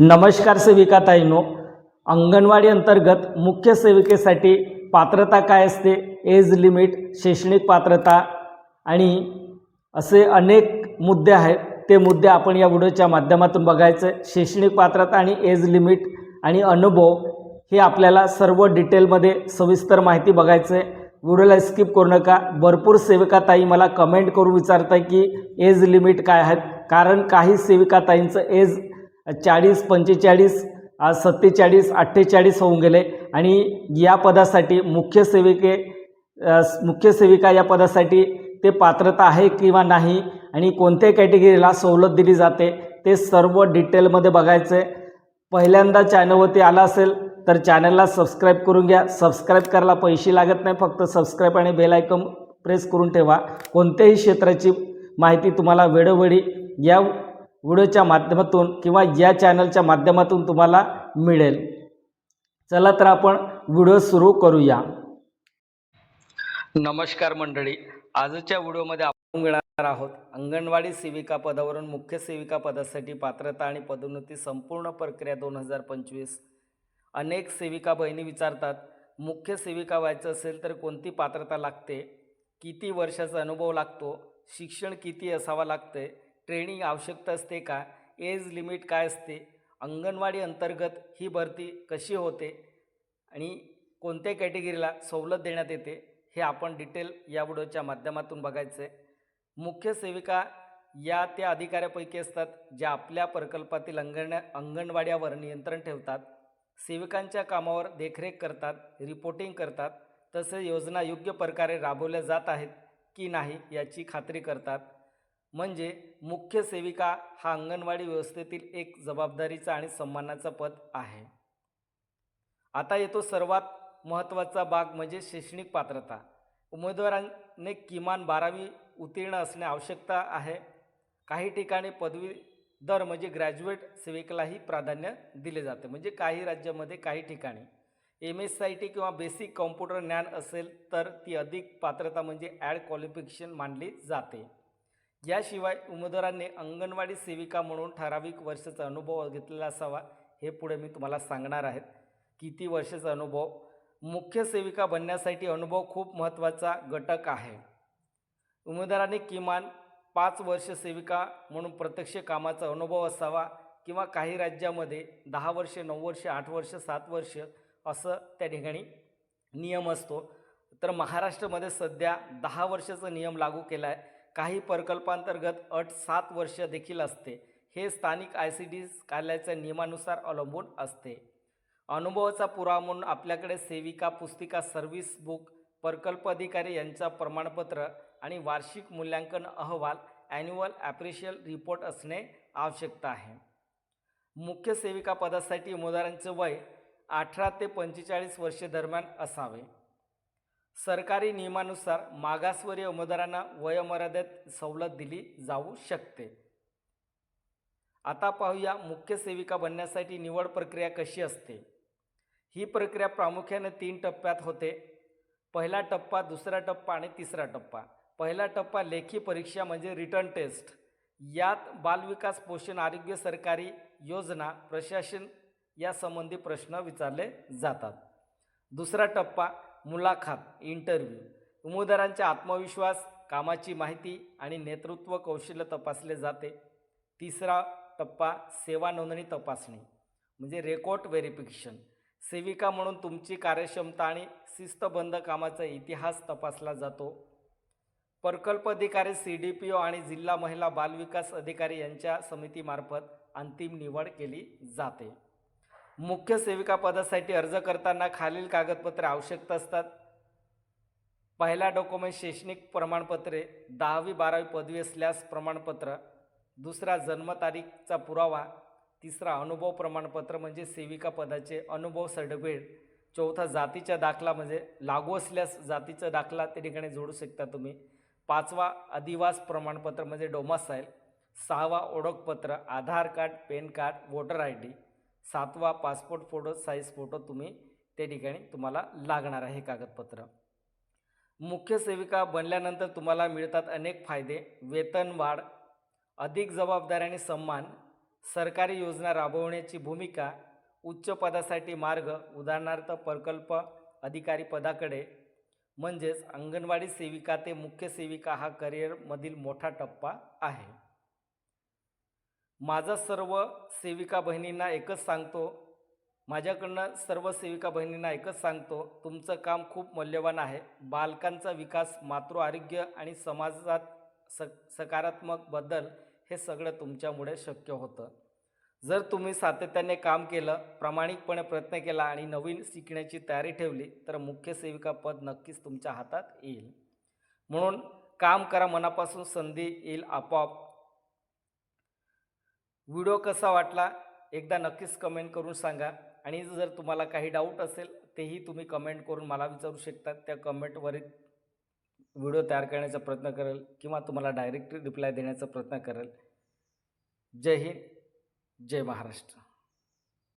नमस्कार सेविका ताईनो अंगणवाडी अंतर्गत मुख्य सेविकेसाठी पात्रता काय असते? एज लिमिट शैक्षणिक पात्रता आणि असे अनेक मुद्दे आहेत. ते मुद्दे आपण या व्हिडिओच्या माध्यमातून बघायचं. आहे. शैक्षणिक पात्रता आणि एज लिमिट आणि अनुभव हे आपल्याला सर्व डिटेलमध्ये सविस्तर माहिती बघायचं. आहे व्हिडिओला स्किप करू नका. भरपूर सेविकाताई मला कमेंट करून विचारत आहे की एज लिमिट काय आहेत? कारण काही सेविकाताईंचं एज चाळीस पंचेचाळीस आज सत्तेचाळीस अठ्ठेचाळीस होऊन गेले. आणि या पदासाठी मुख्य सेविके मुख्य सेविका या पदासाठी ते पात्रता आहे किंवा नाही आणि कोणत्या कॅटेगरीला सवलत दिली जाते ते सर्व डिटेलमध्ये बघायचं आहे पहिल्यांदा चॅनलवरती आला असेल तर चॅनलला सबस्क्राईब करून घ्या. सबस्क्राईब करायला पैसे लागत नाही फक्त सबस्क्राईब आणि बेल आयकॉन प्रेस करून ठेवा. कोणत्याही क्षेत्राची माहिती तुम्हाला वेळोवेळी या व्हिडिओच्या माध्यमातून किंवा या चॅनलच्या माध्यमातून तुम्हाला मिळेल. चला तर आपण व्हिडिओ सुरू करूया. नमस्कार मंडळी. आजच्या व्हिडिओमध्ये आपण मिळणार आहोत अंगणवाडी सेविका पदावरून मुख्य सेविका पदासाठी पात्रता आणि पदोन्नती संपूर्ण प्रक्रिया दोन हजार पंचवीस. अनेक सेविका बहिणी विचारतात मुख्य सेविका व्हायचं असेल तर कोणती पात्रता लागते? किती वर्षाचा अनुभव लागतो? शिक्षण किती असावा लागते? ट्रेनिंग आवश्यकता असते का? एज लिमिट काय असते? अंगणवाडी अंतर्गत ही भरती कशी होते? आणि कोणत्या कॅटेगरीला सवलत देण्यात येते? हे आपण डिटेल या व्हिडिओच्या माध्यमातून बघायचं आहे मुख्य सेविका या त्या अधिकाऱ्यापैकी असतात ज्या आपल्या प्रकल्पातील अंगण अंगणवाड्यावर नियंत्रण ठेवतात सेविकांच्या कामावर देखरेख करतात रिपोर्टिंग करतात तसेच योजना योग्य प्रकारे राबवल्या जात आहेत की नाही याची खात्री करतात. म्हणजे मुख्य सेविका हा अंगणवाडी व्यवस्थेतील एक जबाबदारीचा आणि सन्मानाचा पद आहे. आता येतो सर्वात महत्त्वाचा भाग म्हणजे शैक्षणिक पात्रता. उमेदवारांनी किमान बारावी उत्तीर्ण असणे आवश्यकता आहे. काही ठिकाणी पदवी दर म्हणजे ग्रॅज्युएट सेविकेलाही प्राधान्य दिले जाते. म्हणजे काही राज्यामध्ये काही ठिकाणी एम एस आय टी किंवा बेसिक कॉम्प्युटर ज्ञान असेल तर ती अधिक पात्रता म्हणजे ॲड क्वालिफिकेशन मानली जाते. याशिवाय उमेदवारांनी अंगणवाडी सेविका म्हणून ठराविक वर्षाचा अनुभव घेतलेला असावा हे पुढे मी तुम्हाला सांगणार आहेत किती वर्षाचा अनुभव? मुख्य सेविका बनण्यासाठी अनुभव खूप महत्त्वाचा घटक आहे. उमेदवारांनी किमान पाच वर्ष सेविका म्हणून प्रत्यक्ष कामाचा अनुभव असावा किंवा काही राज्यामध्ये दहा वर्ष नऊ वर्ष आठ वर्ष सात वर्ष असं त्या ठिकाणी नियम असतो. तर महाराष्ट्रामध्ये सध्या दहा वर्षाचा नियम लागू केला आहे काही प्रकल्पांतर्गत अट सात वर्ष देखील असते. हे स्थानिक आय सी डी कार्यालयाच्या नियमानुसार अवलंबून असते. अनुभवाचा पुरावा म्हणून आपल्याकडे सेविका पुस्तिका सर्व्हिस बुक प्रकल्प अधिकारी यांचा प्रमाणपत्र आणि वार्षिक मूल्यांकन अहवाल ॲन्युअल ॲप्रिशियल रिपोर्ट असणे आवश्यकता आहे. मुख्य सेविका पदासाठी उमेदवारांचे वय अठरा ते पंचेचाळीस वर्षे दरम्यान असावे. सरकारी नियमानुसार मागासवर्गीय उमेदवारांना वयोमर्यादेत सवलत दिली जाऊ शकते. आता पाहूया मुख्य सेविका बनण्यासाठी निवड प्रक्रिया कशी असते. ही प्रक्रिया प्रामुख्याने तीन टप्प्यात होते. पहिला टप्पा दुसरा टप्पा आणि तिसरा टप्पा. पहिला टप्पा लेखी परीक्षा म्हणजे रिटर्न टेस्ट. यात बालविकास पोषण आरोग्य सरकारी योजना प्रशासन यासंबंधी प्रश्न विचारले जातात. दुसरा टप्पा मुलाखत इंटरव्ह्यू उमेदवारांचा आत्मविश्वास कामाची माहिती आणि नेतृत्व कौशल्य तपासले जाते. तिसरा टप्पा सेवा नोंदणी तपासणी म्हणजे रेकॉर्ड व्हेरिफिकेशन सेविका म्हणून तुमची कार्यक्षमता आणि शिस्तबंध कामाचा इतिहास तपासला जातो. प्रकल्प अधिकारी सी डी पी ओ आणि जिल्हा महिला बालविकास अधिकारी यांच्या समितीमार्फत अंतिम निवड केली जाते. मुख्य सेविका पदासाठी अर्ज करताना खालील कागदपत्रे आवश्यक असतात. पहिला डॉक्युमेंट शैक्षणिक प्रमाणपत्रे दहावी बारावी पदवी असल्यास प्रमाणपत्र. दुसरा जन्मतारीखचा पुरावा. तिसरा अनुभव प्रमाणपत्र म्हणजे सेविका पदाचे अनुभव सर्टिफिकेट. चौथा जातीचा दाखला म्हणजे लागू असल्यास जातीचा दाखला त्या ठिकाणी जोडू शकता तुम्ही. पाचवा अधिवास प्रमाणपत्र म्हणजे डोमासाईल. सहावा ओळखपत्र Aadhaar card PAN card voter I D. सातवा पासपोर्ट फोटो साईज फोटो तुम्ही त्या ठिकाणी तुम्हाला लागणार आहे हे कागदपत्र. मुख्य सेविका बनल्यानंतर तुम्हाला मिळतात अनेक फायदे. वेतन वाढ अधिक जबाबदारी आणि सन्मान सरकारी योजना राबवण्याची भूमिका उच्च पदासाठी मार्ग उदाहरणार्थ प्रकल्प अधिकारी पदाकडे म्हणजेच अंगणवाडी सेविका ते मुख्य सेविका हा करिअरमधील मोठा टप्पा आहे. माझा सर्व सेविका बहिणींना एकच सांगतो. माझ्याकडनं सर्व सेविका बहिणींना एकच सांगतो. तुमचं काम खूप मौल्यवान आहे. बालकांचा विकास मातृ आरोग्य आणि समाजात स सकारात्मक बदल हे सगळं तुमच्यामुळे शक्य होतं. जर तुम्ही सातत्याने काम केलं प्रामाणिकपणे प्रयत्न केला आणि नवीन शिकण्याची तयारी ठेवली तर मुख्य सेविका पद नक्कीच तुमच्या हातात येईल. म्हणून काम करा मनापासून संधी येईल आपोआप. व्हिडिओ कसा वाटला एकदा नक्कीच कमेंट करून सांगा. आणि जर तुम्हाला काही डाऊट असेल तेही तुम्ही कमेंट करून मला विचारू शकता त्या कमेंटवर व्हिडिओ तयार करण्याचा प्रयत्न करेल किंवा तुम्हाला डायरेक्ट रिप्लाय देण्याचा प्रयत्न करेल. जय हिंद जय महाराष्ट्र.